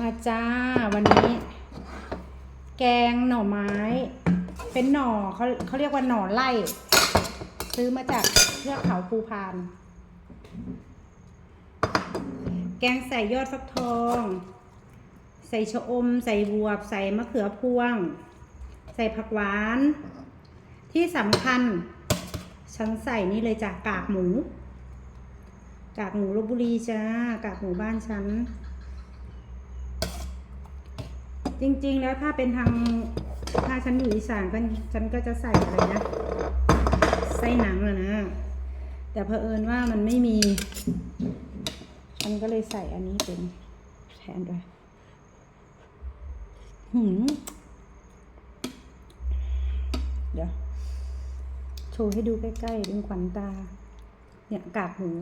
มาจ้าวันนี้ แกงหน่อไม้ เป็นหน่อเขาเขาเรียกว่าหน่อไล่ ซื้อมาจากเทือกเขาภูพาน แกงใส่ยอดฟักทอง ใส่ชะอม ใส่บวบ ใส่มะเขือพวง ใส่ผักหวาน ที่สำคัญ ฉันใส่นี่เลยจ้ะกากหมู กากหมูลบบุรีจ้ากากหมูบ้านฉัน จริง ๆ แล้วถ้าเป็นทางถ้าฉันอยู่อีสานก็ฉันก็จะใส่อะไรนะไส้หนังอะนะ แต่เผอิญว่ามันไม่มีฉันก็เลยใส่อันนี้เป็นแทนด้วยหืมเดี๋ยวโชว์ให้ดูใกล้ๆเป็นขวัญตา เนี่ยกากหมู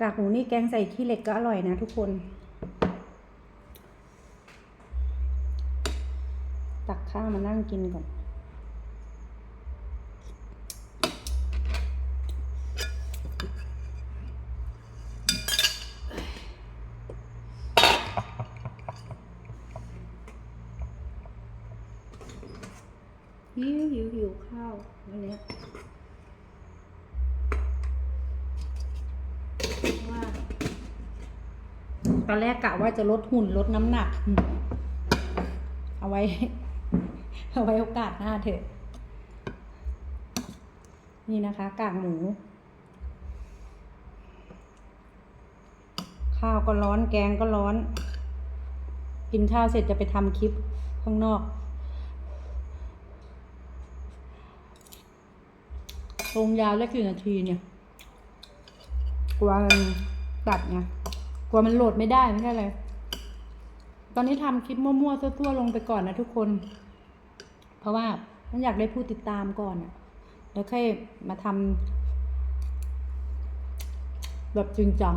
กากหมูนี่แกงใส่ขี้เหล็กก็อร่อยนะทุกคน ตักข้าวมานั่งกินก่อน หิวหิวหิวข้าววันนี้ว่าตอนแรกกะว่าจะลดหุ่นลดน้ำหนัก เอาไว้ เอาไว้โอกาสหน้าเถอะ นี่นะคะ กากหมู ข้าวก็ร้อนแกงก็ร้อน กินข้าวเสร็จจะไปทำคลิปข้างนอกตรงยาวแล้วกี่นาทีเนี่ย กลัวมันตัดไงกลัวมันโหลดไม่ได้ไม่ใช่เลยตอนนี้ทำคลิปมั่วๆทั่วๆลงไปก่อนนะทุกคน เพราะว่ามันอยากได้ผู้ติดตามก่อนอะแล้วค่อยมาทำแบบจริงจัง